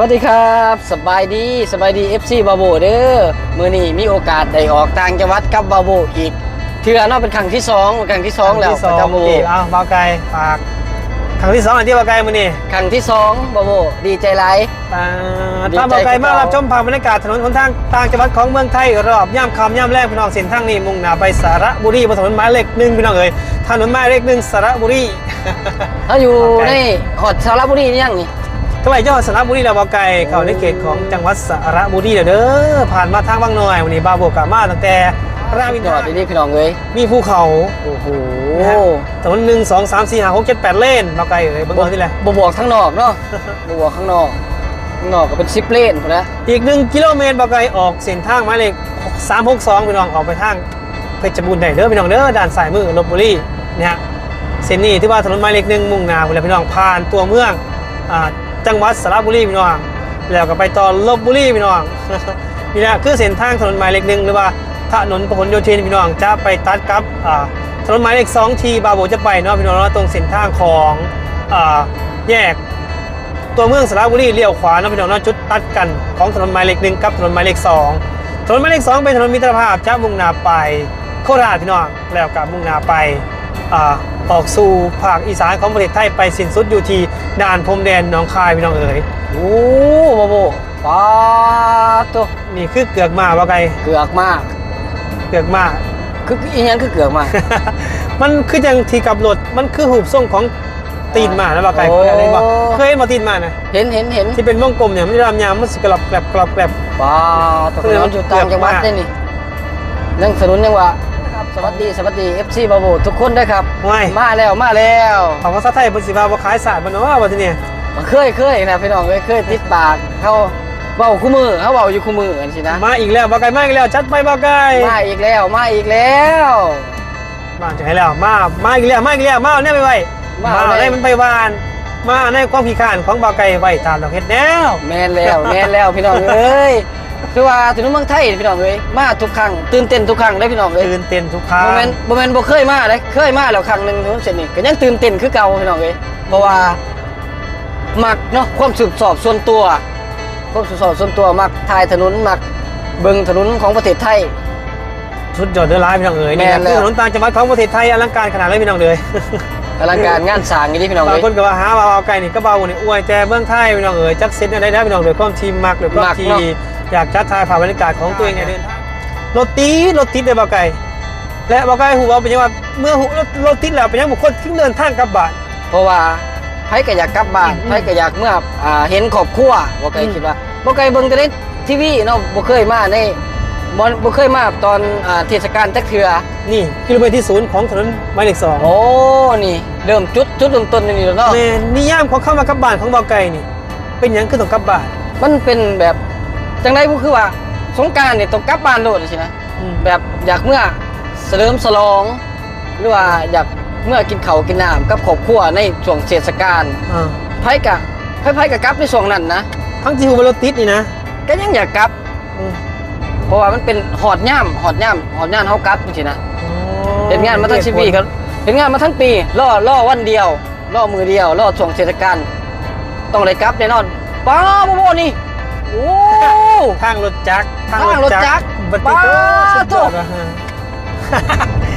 สวัสดีครับสบายดีสบายดี FC บาโบเด้อมื้อนี้มีโอกาสได้ออกต่างจังหวัดกับบาโบอีกเทื่อเนาะเป็นครั้งที่สองครั้งที่สองแล้วที่สปอระงจำบาโบที่อ้าวเบาไก่ฝากครั้งที่สองอันที่เบาไก่มือนี่ครั้งที่สองบาโบดีใจหลายอ่าดีใจถ้าเบาไก่คือมาเก่ารับชมภาพบรรยากาศถนนหนทางต่างจังหวัดของเมืองไทยรอบย่ำคำย่ำแรกพี่น้องเส้นทางนี้มุ่งหน้าไปสระบุรีบนถนนหมายเลขหนึ่งพี่น้องเอ๋ยถนนหมายเลขหนึ่งสระบุรีถ้าอยู่โอเคในหอดสระบุรีนี่ยังนี่ ใกล้จังหวัดสระบุรีแล้วเบาไก่เข้าในเขตของจังหวัดสระบุรีแล้วเด้อผ่านมาทางบางหน่อยวันนี้บาวโบกกามาตั้งแต่รามอินจทอดราดีๆพี่น้องเอ้ยมีภูเขาโอ้โหนะฮะถนนหนึ่งสองสามสี่ห้าหกเจ็ดแปดเลนเบาไก่เอ๋ยเบางคนที่แหละบ่บวกข้างนอกเนาะบ่บวกข้างนอกข้างนอกก็เป็น10เลนพุ่นนะอีกหนึ่งกิโลเมตรบาไกออกเส้นทางหมายเลข362พี่น้องออกไปทางเพชรบูรณ์ได้เด้อพี่น้องเด้อด้านซ้ายมือลบบุรีเนี่ยฮะเส้นนี้ที่ว่าถนนหมายเลขหนึ่งมุ่งหน้าไปเลยพี่น้องผ่านตัวเมืองอ่า จังหวัดสระบุรีพี่น้อง แล้วก็ไปต่อลบบุรีพี่น้องนี่แหละคือเส้นทางถนนหมายเลขหนึ่งหรือว่าถนนพหลโยธินพี่น้องจะไปตัดกับถนนหมายเลขสองที่บาโบจะไปเนาะพี่น้องเนาะตรงเส้นทางของอแยกตัวเมืองสระบุรีเลี้ยวขวาเนาะพี่น้องเนาะจุดตัดกันของถนนหมายเลขหนึ่งกับถนนหมายเลขสองถนนหมายเลขสองเป็นถนนมิตรภาพจะมุ่งหน้าไปโคราชพี่น้องแล้วกับมุ่งหน้าไป อ่าออกสู่ภาคอีสานของประเทศไทยไปสิ้นสุดอยู่ที่ด่านพรมแดนหนองคายพี่น้องเอ๋ยโอ้บาโบปาดตัวนี่คือเกือกมาว่าไงเกือกมาก เกือกมาคืออีหยังคือเกือกมาก มันคือจังที่กับรถมันคือหูบทรงของตีนหมานะว่าไงโอ้เคยเห็นบ่เคยเห็นบ่ตีนหมานะเห็นเห็นเห็นที่เป็นวงกลมเนี่ยมันจะรำยามมันสิกรอบแกรบกรอบแกรบว้าวตกลงมันอยู่ต่างจังหวัดได้นี่นั่งสนุนยังวะครับ สวัสดีสวัสดี FC บาโบทุกคนด้วยครับห้วยมาแล้วมาแล้วของภาษาไทยเป็นสิบาบ่ขายศาสตร์มันเนาะว่าที่นี่เคยเคยนะพี่น้องเคยเคยติดปากเขาเบาคู่มือเขาเบาอยู่คู่มือกันสินะมาอีกแล้วบ่ไก่มาอีกแล้วจัดไปบ่ไก่มาอีกแล้วมาอีกแล้วมาจะให้แล้วมามาอีกแล้วมาอีกแล้วมาเอาแน่ไปไว้มามาเอาเอาแน่แน่มันไปวาน มาเอาแน่ความขี้ข้านของบ่ไก่ไว้ตามดอกเฮ็ดแนวแมนแล้วแมนแล้วพี่น้องเอ้ย คือว่าถึงเมืองไทยพี่น้องเอ้ยมาทุกครั้งตื่นเต้นทุกครั้งได้พี่น้องเอ้ยตื่นเต้นทุกครั้งโมเมนต์โมเมนต์บ่เคยมาเลยเคยมาแล้วครั้งหนึ่งทุกเสร็จนี่ก็ยังตื่นเต้นคือเก่าพี่น้องเอ้ยเพราะว่ามักเนาะความสืบสอบส่วนตัวความสืบสอบส่วนตัวมักทายถนนมักเบิ่งถนนของประเทศไทยสุดยอดเด้อหลายพี่น้องเอ๋ยนี่แม่นะนแล้วคือถนนต่างจังหวัดของประเทศไทยอลังการขนาดเลยพี่น้องเอ๋ยอลังการงานสร้างอย่างนี้พี่น้องบางเอ้ยคนก็ว่าหาว่าเอาไก่นี่ก็เบานี่อวยแต่เมืองไทยพี่น้องเอ๋ยจักเซ็ตได้ได้พี่น้องโดยความทีมมักโดยความมักทีเนาะ อยากจัดทายผ่านบรรยากาศของตัวเองในเดินทางรถติดรถติดเลยบ่ไก่และบ่ไก่หูว่าเป็นยังว่าเมื่อหูรถรถติดแล้วเป็นยังบุคคลที่เดินทางกลับบ้าน เพราะว่าไผก็อยากกลับบ้านอืมไผก็อยากเมื่ออ่าเห็นครอบครัวบ่เคยอืม คิดว่าบ่เคยเบิ่งแต่ในทีวีเนาะบ่เคยมาในบ่บ่เคยมาตอนอ่าเทศกาลจักเทื่อนี่กิโลเมตรที่ศูนย์ของถนนหมายเลขสองโอ้นี่ เริ่มจุดจุดเริ่มต้นนี่แล้วเนาะ แม่นิยามของเข้ามากลับบ้านของเบาไก่นี่ เป็นหยังคือต้องกลับบ้าน มันเป็นแบบ จังได๋ก็คือว่าสงกรารเนี่ยต้องกลับบ้านโลดใช่ไหมอืม แบบอยากเมื่อเสริมสลอง หรือว่าอยากเมื่อกินข้าวกินน้ำกับครอบครัวในช่วงเทศกาลอ่าไผกะไผไผกะกลับในช่วงนั้นนะทั้งที่หูว่ารถติดนี่นะก็ยังอยากกลับ อืมเพราะว่ามันเป็นหอดย่ำหอดย่ำหอดย่ำเฮากลับจริงๆนะอ๋อเห็นงานมาทั้งชีวิตครับเห็นงานมาทั้งปีล่อล่อวันเดียวล่อมือเดียวล่อช่วงเทศกาลต้องได้กลับแน่นอนป้าบโบนี่โอ้ ทางรถจักรทางรถจักรบัตติโตบ้าสุดยอดโถ่ว่ะฮะ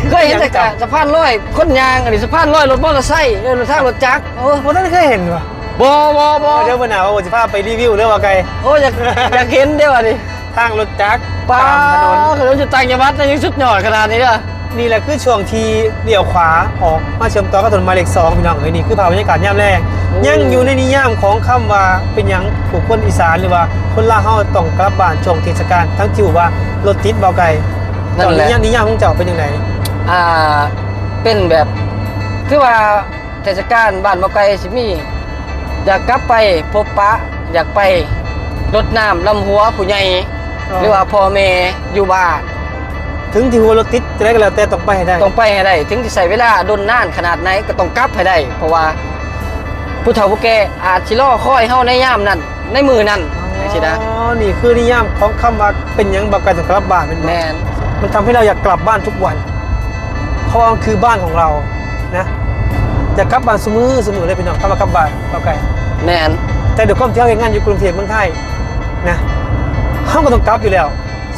เคยเห็นแต่กะสะพานลอยคนยางอันนี้สะพานลอยรถมอเตอร์ไซค์เออรถทางรถจักรโอ้ผมนั่นเคยเห็นว่ะบอบอบอเดี๋ยววันหน้าว่าผมจะพาไปรีวิวเรื่องว่าไกลโอ้อยากอยากเห็นเด้อวะนี่ทางรถจักรป้าตามถนนถนนจะต่างจังหวัดยังสุดยอดขนาดนี้เด้อ นี่แหละคือช่วงที่เลี้ยวขวาออกมาเชื่อมต่อกับถนนหมายเลขสองพี่น้องเอ้ยนี่คือภาพบรรยากาศย่ำแรก ยังอยู่ในนิยามของคำว่าเป็นหยังผู้คนอีสานหรือว่าคนลาวเฮาต้องกลับบ้านช่วงเทศกาลทั้งที่ว่ารถติดเบาไกลนั่นแหละ เจ้านิยามนิยามของเจ้าเป็นยังไงอ่าเป็นแบบคือว่าเทศกาลบ้านบ่ไกลสิมี อยากกลับไปพบปะ อยากไปรดน้ำลำหัวผู้ใหญ่อ๋อหรือว่าพ่อแม่อยู่บ้าน ถึงที่หัวรถติดจะได้ก็แล้วแต่ต้องไปให้ได้ต้องไปให้ได้ ถึงจะใส่เวลาดนนานขนาดไหนก็ต้องกลับให้ได้ เพราะว่า ผู้เฒ่าผู้แก่อาจสิรอคอยเฮาในยามนั้น ในมือนั้นจังซี่นะอ๋อนี่คือนิยามของคำว่าเป็นหยังบอกกันถึงกลับบ้านเป็นบ่แม่นมันทำให้เราอยากกลับบ้านทุกวัน เพราะว่ามันคือบ้านของเรานะอยากกลับบ้านเสมอเสมอเลยพี่น้องเข้ามากลับบ้านเราไก่แม่นแต่แต่เดี๋ยวความที่เขาเห็นงานอยู่กรุงเทพเมืองไทยนะเขาก็ต้องกลับอยู่แล้ว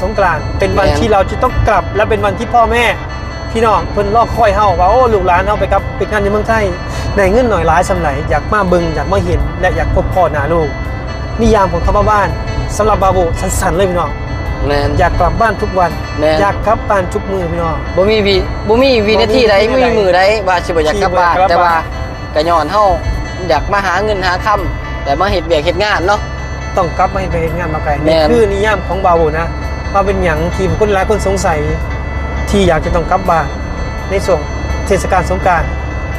สงกรานต์เป็นวันที่เราจะต้องกลับ และเป็นวันที่พ่อแม่ พี่น้องเพิ่นรอคอยเฮาว่าโอ้ลูกหลานเฮาไปกลับไปงานอยู่เมืองไทยได้เงินหน่อยหลายสำไหนอยากมาเบิ่งอยากมาเห็นและอยากพบพ่อหน้าลูกนิยามของคำว่าบ้านสำหรับบาโบสั้นๆเลยพี่น้องแมน อยากกลับบ้านทุกวัน แม่น อยากกลับบ้านทุกมือพี่น้อง บ่มีวีบ่มีวีนาทีใดบ่มีบ่มีมือใดว่าสิบ่อยากกลับบ้านสิบ่อยากกลับบ้านแต่ว่ากะย้อนเฮาอยากมาหาเงินหาค่ำแต่มาเฮ็ดเวียกเฮ็ดงานเนาะ ต้องกลับมาให้ไปเห็นงานมาไกลแม่นี่น คือนิยามของบาโบนะ ว่าเป็นอย่างที่คนหลายคนสงสัยที่อยากจะต้องกลับบ้านในช่วงเทศกาลสงกราร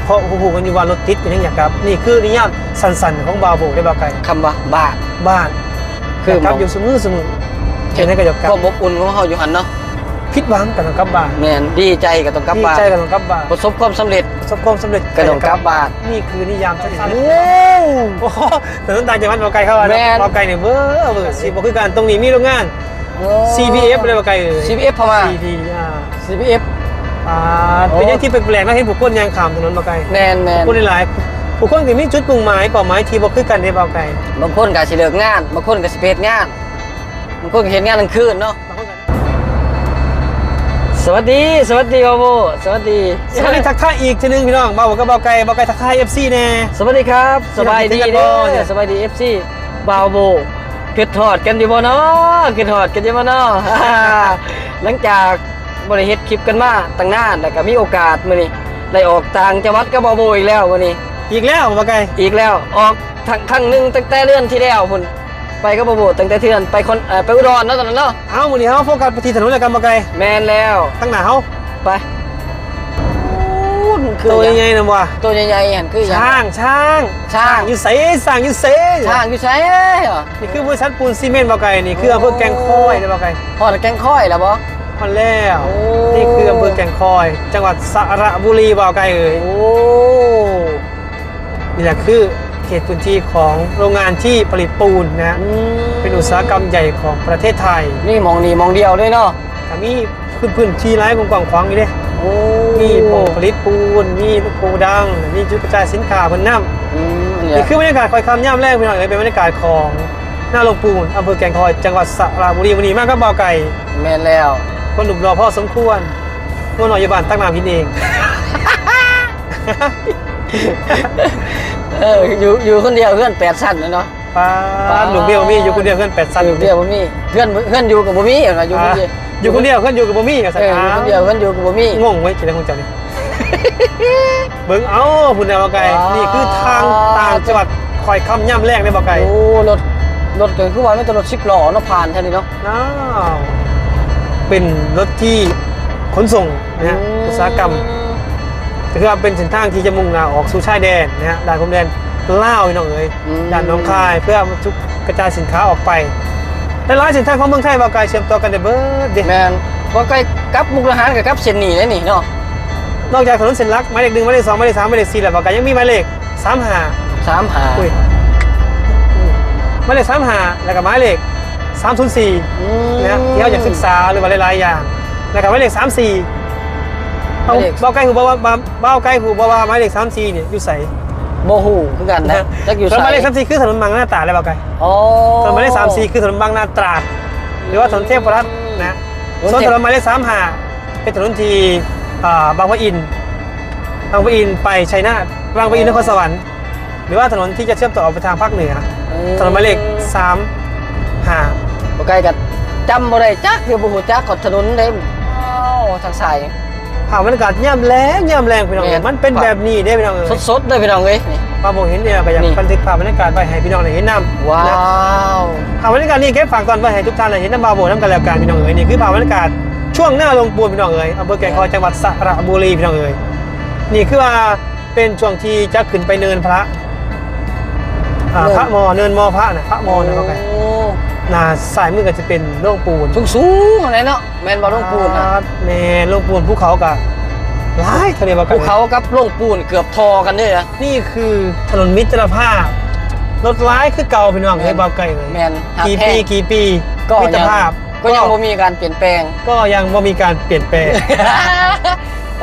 เพราะผู้ๆกันอยู่ว่ารถติดกันยังอยากกลับ นี่คือนิยามสั้นๆของบาโบได้บาไกลคำว่าบ้านบ้านคืออยากกลับอยู่เสมอเสมอเช่นนั้นก็อยากกลับความอบอุ่นของเฮาอยู่หั่นเนาะผิดหวังก็ต้องกลับบ้านแม่นดีใจก็ต้องกลับดีบ้านใจก็ต้องกลับบ้านประสบความสำเร็จประสบความสำเร็จก็ต้องกลับบ้านนี่คือนิยามสั้นๆโอ้โอ้โหแต่ต้นตาลจากบ้านบาไกลเข้ามาแม่นบาไกลเนี่ยเบ้อเบ้อสิบอกคือการตรงนี้มีโรงงาน CPF เลยบาไกลเอ่ย CPF พม่า CP อ่า CPF อ่าโอ้เป็นอย่างที่แปลกๆนะเห็นผู้คนยางขามถนนบาไกลแมนแมนผู้หลายๆผู้คนก็มีจุดมุ่งหมายเป้าหมายที่บ่คือกันในบาไกลบางคนก็สิเลิกงานบางคนก็สิไปเฮ็ดงานบางคนก็เฮ็ดงานกลางคืนเนาะบางคนก็สวัสดี สวัสดีบาโบสวัสดีสวัสดีทักทายอีกทีหนึงพี่น้องบ่าวกับบาไกลบาไกลทักทาย FC แน่สวัสดีครับ สบายดีที่เด้เราคิดกันบ่เนี่อยสบายดี FC บาวโบ เกิดถอดกันอยู่บ่เนาะเกิดถอดกันอยู่บ่เนาะหลังจากบริเฮ็ดคลิปกันมาตั้งนานแล้วก็มีโอกาสมื้อนี้ได้ออกต่างจังหวัดกับบาวโบอีกแล้วมื้อนี้อีกแล้วบาไกลอีกแล้วออกทางครั้งหนึงตั้งแต่เดือนที่แล้วพุ่นไปกับบาวโบตั้งแต่เทือนไปคนเอ่อไปอุดรเนาะตอนนั้นเนาะเอ้ามื้อนี้เฮาโฟกัสไปที่ถนนแล้วกันบาไกลแม่นแล้วข้างหน้าเฮาไปอู้ คือตัวหยังใหญ่ๆนำว่ะตัวใหญ่ๆหั่นคือหยังช้างช้างช้างอยู่ไสสร้างอยู่ไสช้างอยู่ไสเหรอนี่คือบริษัทปูนซีเมนต์บาไกลนี่คืออำเภอแกงคอยนะบาไกลพอดแกงค่อยแล้วบ่มันแล้วโอ้นี่คืออำเภอแก่งคอย จังหวัดสระบุรีบ่าวไกลเอ่ยโอ้นี่แหละคือเขตพื้นที่ของโรงงานที่ผลิตปูนนะอืมเป็นอุตสาหกรรมใหญ่ของประเทศไทย นี่มองนี่มองเดียวด้วยเนาะแต่มีพื้นพื้นที่ไร้กว้างๆขวางอยู่เด้โอ้ มีโรงผลิตปูน มีโกดัง มีจุดกระจายสินค้าบนน้อืมำเนี่นี่ยคือบรรยากาศคอยคำย่ำแรกพี่น้องเลยเป็นบรรยากาศของหน้าโรงปูนอำเภอแก่งคอยจังหวัดสระบุรีวันนี้มากก็บ่าวไก่แม่นแล้ว คนหนุ่มรอพ่อสมควรนวลหน่อยอยาบานตั้งนามพินเองเอออยู่อยู่คนเดียวเพื่อนแปดสั้นนะเนาะ ป้าดหนุ่มเบี้ยวมีอยู่คนเดียวเพื่อนแปดสันอยู่เดียวบ่มีเพื่อนเพื่อนอยู่กับบ่มีเหรออยู่คนเดียวอยู่คนเดียวเพื่อนอยู่กับบ่มี่กับเอออยู่คนเดียวเพื่อนอยู่กับบ่มีงงไว้กินแล้วคงเจ้านี่เบิ่งเอ้าพุ่นแนวบ่ไก่ว้าวนี่คือทางต่างจังหวัดคอยคำย่ำแรกในบ่ไก่โอ้รถรถเกิดขึ้นว่าไม่ต้องรถสิบล้อเนาะผ่านแท่นี้เนาะน้าวเป็นรถที่ขนส่งนะฮะอุตสาหกรรมก็คือว่าเป็นเส้นทางที่จะมุ่งหน้าออกสู่ชายแดนนะฮะด่านพรมแดน ลาวพี่น้องเอ้ยมด่านหน้องคาย เพื่อมาจุกกระจายสินค้าออกไปและหลายเส้นทางของเมืองไทยบ่ไก่เชื่อมต่อกันได้เบิดเด้แม่นว่าใกล้กับมุกดาหารกับกับเส้นนี้เลยนี่เนาะนอกจากถนนเส้นหลักหมายเลขหนึ่งหมายเลขสองหมายเลขสามหมายเลขสี่แล้วบอกกันยังมีหมายเลขสามหาสามหาอุ้ยหมายเลขสามหาแล้วก็หมายเลขสามศูนย์สี่อืม นะที่เราอยากศึกษาหรือว่าหลายๆอย่างแล้วก็หมายเลขสามสี่หมายเลข เบ้าใกล้หูเบ้าว่าเบ้าใกล้หูเบ้าว่าหมายเลขสามสี่เนี่ยอยู่ใส โมหูคือกันนะจักอยู่ถนนหมายเลขไสสามสี่คือถนนบางนาตราดเลยเบ้าใกล้โอ้ถนนหมายเลขสามสี่คือถนนบางนาตราด หรือว่าถนนเทพรัตน์นะถนนเทพส่วนถนนหมายเลขสามหาเป็นถนนที่อ่าบางปะอินบางปะอินไปชัยนาทบางปะอินนครสวรรค์หรือว่าถนนที่จะเชื่อมต่อออกไปทางภาคเหนือถนนหมายเลขสามหาบ่ใกล้กันจำบ่ได้จักเดี๋ยวบ่ฮู้จักขอถนนเด้อ้าวทางสาย ผ่านบรรยากาศย่ำแรงย่ำแรงพี่น้องแม่นมันเป็นแบบนี้ได้พี่น้องเอ้ยสดๆเด้อพี่น้องเอ้ยนี่ ป้าโบเห็นเนี่ยก็อยากนี่ บันทึกภาพบรรยากาศไว้ให้พี่น้องได้เห็นนำว้านะวภาพบรรยากาศนี้เก็บฝากตอนไว้ให้ทุกท่านได้เห็นน้ำบาโบน้ำกันแล้วกันพี่น้องเอ้ยนี่คือภาพบรรยากาศช่วงหน้าลงปูนพี่น้องเอ้ยอำเภอแก่งคอยจังหวัดสระบุรีพี่น้องเอ้ยนี่คือว่าเป็นช่วงที่จะขึ้นไปเนินพระอ่าพระมอเนินมอพระนะพระมอนะว่าไงโอ้ หน้าสายมือก็จะเป็นโล่งปูนสูงๆอะไรเนาะแม่นบ่ลงปูนนะแม่โล่งปูนภูเขากะหลายทะเลว่ากัภูนเขากับลงปูนเกือบทอกันเด้อนะนี่คือถนนมิตรภาพรถร้ายคือเก่าพี่น้องแม่นเลยเบาไกลเลยแม่นหักกี่แพปีงกี่ปีก็มิตรยังภาพก็ยังบ่มีการเปลี่ยนแปลง ก็ยังบ่มีการเปลี่ยนแปลง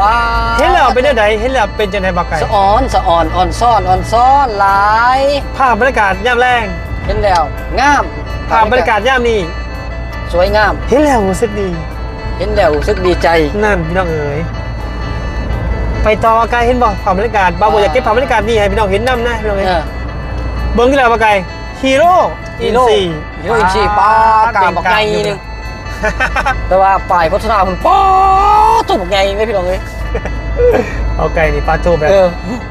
ว้าเห็นแล้วเป็นจังไดเห็นแล้วเป็นจังไดบ่ไก่สะอ่อนสะอ่อนอ่อนซ่อนอ่อนซ่อนหลายภาพบรรยากาศยามแรงเห็นแล้วงาม ภาพบรรยากาศยามนี้สวยงาม เห็นแล้วรู้สึกดี เห็นแล้วรู้สึกดีใจ นั่นพี่น้องเอ๋ยไปต่อไกลเห็นบ่ภาพบรรยากาศบาโบอยากเก็บภาพบรรยากาศนี่ให้พี่น้องเห็นนำนะพี่น้องเอ๋ยเออเบิ้งที่แล้วบ่ไก่ฮีโร่ฮีโร่ฮีโร่อินซีป้ากาบอกไงหนึงแต่ว่าป้ายโฆษณามันป้อตุ๊บไงเลยพี่น้องเอ้ยเอาไก่นี่ปลาโจแบบเออ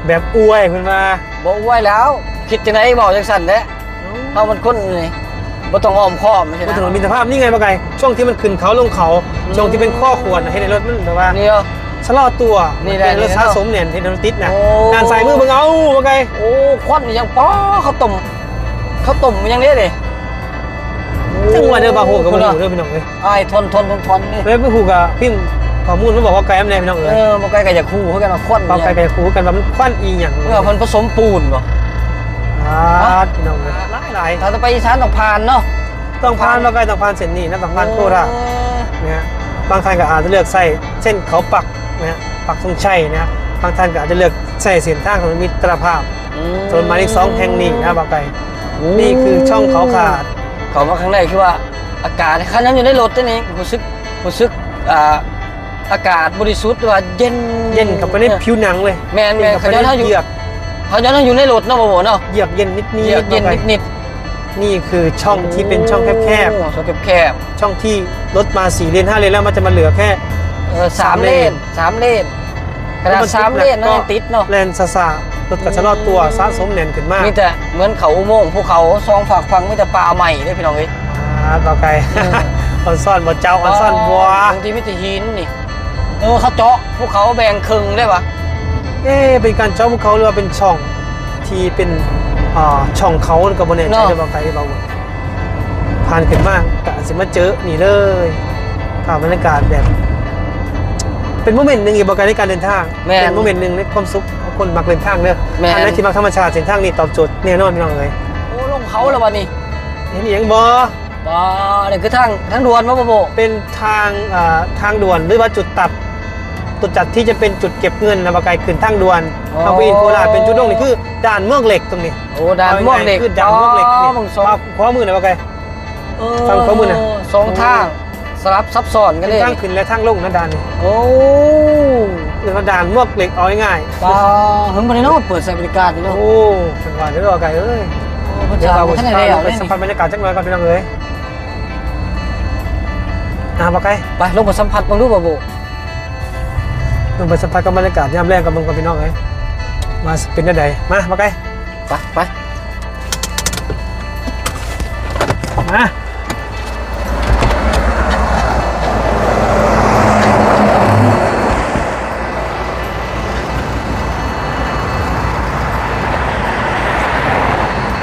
แบบอวยเพิ่นมาบอกไว้แล้ว คิดจังไดบอกจังสั่นแหละเฮามันคนนี่ บ่ต้องอ้อมค้อมใช่บนถนนไหมมิตรภาพนี่ไงบ่ไก่ช่วงที่มันขึ้นเขาลงเขาช่วงที่เป็นข้อควรให้ในรถมันแบบว่านี่เหรอ ชะลอตัวนี่แหละเป็นรถนี่สะเนาะสมเนี่ยที่ถนนติดนะโอ้ ด้านซ้ายมือเบิ่งเอาบ่ไก่โอ้ควันนี่ยังป้อข้าวต้มข้าวต้มมันยังเด้เด้จังหวะเด้อบาโฮกับบ่ฮู้เด้อพี่น้องเอ้ยอ้ายทนทนทนทนนี่เลยไปฮู้กับพิมพ์ข้อมูลมันบอกว่าไก่แม่พี่น้องเอเอ้ยอบ่ไกลก็อย่าคู่เฮากันว่าควันบางไก่ก็จะคูกันว่ามันควันอีหยังเมื่อเพิ่นผสมปูนบ่ อ่าพี่น้องเอ้ยหลายถ้าจะไปอีสานต้องผ่านเนาะๆต้องผ่านบ่ไก่ต้องผ่านเส้นนี้นะต้องผ่านโคราชเออนะฮะบางท่านก็อาจจะเลือกใส่เส้นเขาปักนะฮะปักธงชัยนะฮะบางท่านก็อาจจะเลือกใส่เส้นทางถนนมิตรภาพอืมถนนหมายเลขสองแห่งนี้นะบางไก่นี่คือช่องเขาขาดเขามาครั้งแรกคือว่าอากาศคันนั้นอยู่ในรถตัวนี้รู้สึกรู้สึกอ่าอากาศบริสุทธิ์ว่าเย็นเย็นกับไปในผิวหนังเลยแมนแมนเย็เขากับย้อนไปเขาในอยู่ เหยือกเขาย้อนอยู่ในรถเนาะบ่บ่เนาะเหยือกเย็นนิดนิดเย็นเย็นนิดนิดนี่คือช่องที่เป็นช่องแคบโอ้ช่องแคบๆช่องที่รถมาสี่เลนห้าเลนแล้วมันจะมาเหลือแค่ๆเออสามสามเลเลนนสามเลนขนาดสามเลนนั่นยังติดเนาะแลนซาซารถกระชะลอตัวสะสมแน่นขึ้นมากมีแต่เหมือนเขาอุโมงค์ภูเขาซองฝากฟังมีแต่ป่าใหม่ได้พี่น้องเอ้ยอ่าต่อไกลเออออนซ่อนบ่เจ้าออนซ่อนบัวบางทีมีแต่หินนี่เออเขาเจาะภูเขาแบ่งครึ่งได้ปะ เอ๊ะเป็นการเจ้าพวกเขาหรือว่าเป็นช่องที่เป็นอ่าช่องเขากับบนเนี่ยใจจะบอกไกลเบาผ่านขึ้นมากกะสิมาเจอนี่เลยภาพบรรยากาศแบบ เป็นโมเมนต์หนึ่งอีกบอกไกลในการเดินทางแม่นเป็นโมเมนต์หนึ่งในความสุขของคนมักเดินทางเนอะแม่นอันนั้นที่มักธรรมชาติเส้นทางนี่ตอบโจทย์แน่นอนพี่น้องเลยโอ้ลงเขาแล้ววะนี่เห็นอหยังบอว้านี่คือทางทางด่วนมาบ่โบเป็นทางอ่าทางด่วนหรือว่าจุดตัด จุดจัดที่จะเป็นจุดเก็บเงินนะบอกไกลขึ้นทางด่วนทางไปอินโคราชเป็นจุดตรงนี้คือด่านเมืองเหล็กตรงนี้โอ้ด่านม่วงเหล็กคือด่านม่วงเหล็กนี่มึงสองมาขวามือหน่อยว่าไงเออฟังข้อมูลหน่อยสองทางสลับซับซ้อนกันเลยทางขึ้นและทางลงนะด่านนี่โอ้หรือว่าด่านม่วงเหล็กเอาง่ายปลาเพิ่งบริโนเปิดใส่บริการอยู่ๆเนาะโอ้จังหวะเดี๋ยวบอกไกลเอ้ยโอ้พระเดี๋ยวเจ้าเราท่านไหนไปได้เอาไปเลยสัมนี่ผัสบรรยากาศจังหน่อยก่อนพี่น้องเอ้ยอ่าบอกไกลไปลงมาสัมผัสบังดูบ่โบ ลงไปสัมผัสกับบรรยากาศยามแรกกับมึงกับพี่น้องเอ้ยมาเป็นได้ใดมาบอกไกลไปไปมา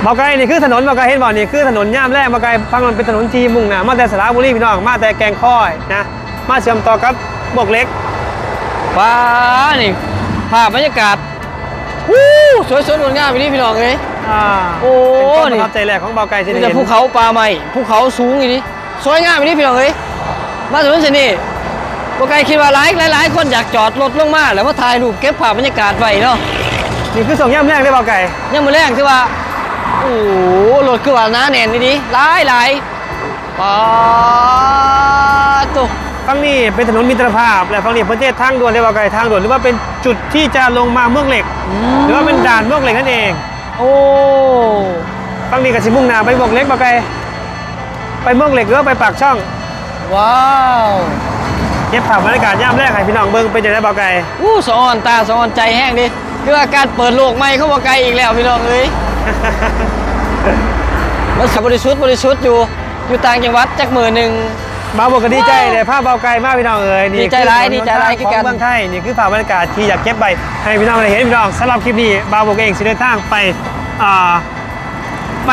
บอกไกลนี่คือถนนบอกไกลเห็นบ่นี่คือถนนย่ามแรกบอกไกลฟังมันเป็นถนนจีมุ่งหนะมาแต่สระบุรีพี่น้องมาแต่แกงค่อยนะมาเชื่อมต่อกับบวกเล็ก ปลานี่ภาพบรรยากาศวู้สวยสดงดงามไปนี่พี่น้องเอ้ยอ่าโอ้เป็นความปนี่ ระทับใจแรกของเบาไก่ที่มีได้แต่เห็นภูเขาปลาใหม่ภูเขาสูงอย่างนี้สวยงามอย่างนี้พี่น้องเอ้ยมาถึงที่นี่บ่ไกลคิดว่าหลายหลายหลายคนอยากจอดรถลงมาแล้วมาถ่ายรูปเก็บภาพบรรยากาศไว้เนาะ นี่คือส่งย่ำแรกได้เบาไก่ยังมือแรกคือว่า โอ้โหรถคือว่าหน้าแน่นนี่ดิหลายหลายปาตุ ฝั่งนี้เป็นถนนมิตรภาพ และฝั่งนี้ประเทศทางด่วนได้เบาไก่ทางด่วนหรือว่าเป็นจุดที่จะลงมาเมืองเหล็ก หรือว่าเป็นด่านเมืองเหล็กนั่นเอง โอ้ฝั่งนี้กับสิมุ่งหนาไปเมืองเหล็กเบาไก่ไปเมืองเหล็กหรือว่าไปปากช่อง ว้าวเก็บภาพบรรยากาศย่ำแรกให้พี่น้องเบิ่งเป็นจะได้เบาไก่อู้สะออนตาสะออนใจแห้งดิคือว่าการเปิดโลกใหม่เข้ามาไกลอีกแล้วพี่น้องเอ้ยมันสับบริสุทธิ์บริสุทธิ์อยู่อยู่ต่างจังหวัดจักมือหนึ่ง บาวบอกก็ดีใจเลยภาพเบาไกลมากพี่น้องเอ๋ยนี่ดีใจหลายคือดีใจหลายขคือองกันเมืองไทยนี่คือภาพบรรยากาศที่อยากเก็บไว้ให้พี่น้องได้เห็นพี่น้องสำหรับคลิปนี้บาวบอกเองสิเดินทางไปอ่าไป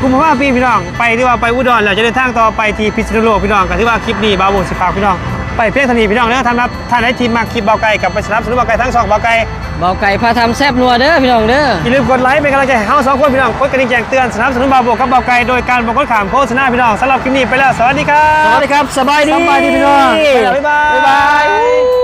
กุมภาพันธ์ปีพี่น้องไปที่ว่าไปอุดรแล้วจะเดินทางต่อไปที่พิษณุโลกพี่น้องก็ถือว่าคลิปนี้บาวบอกสิฝากพี่น้อง ไปเพียงเท่านี้พี่น้องเด้อท่านครับท่านได้ทีมมาคลิปเบาไกลกับไปสนับสนุนเบาไกลทั้งสองเบาไกลเบาไก่พาทำแซบนัวเด้อพี่น้องเด้ออย่าลืมกดไลค์เป็นกำลังใจให้เฮาสองคนพี่น้องกดกระดิ่งแจ้งเตือนสนับสนุนบาวบอกกับเบาไกลโดยการบอกกดขามโฆษณาพี่น้องสำหรับคลิปนี้ไปแล้วสวัสดีครับสวัสดีครับสบายดีสบายดีพี่น้องไปแล้วบ๊ายบายบ๊ายบาย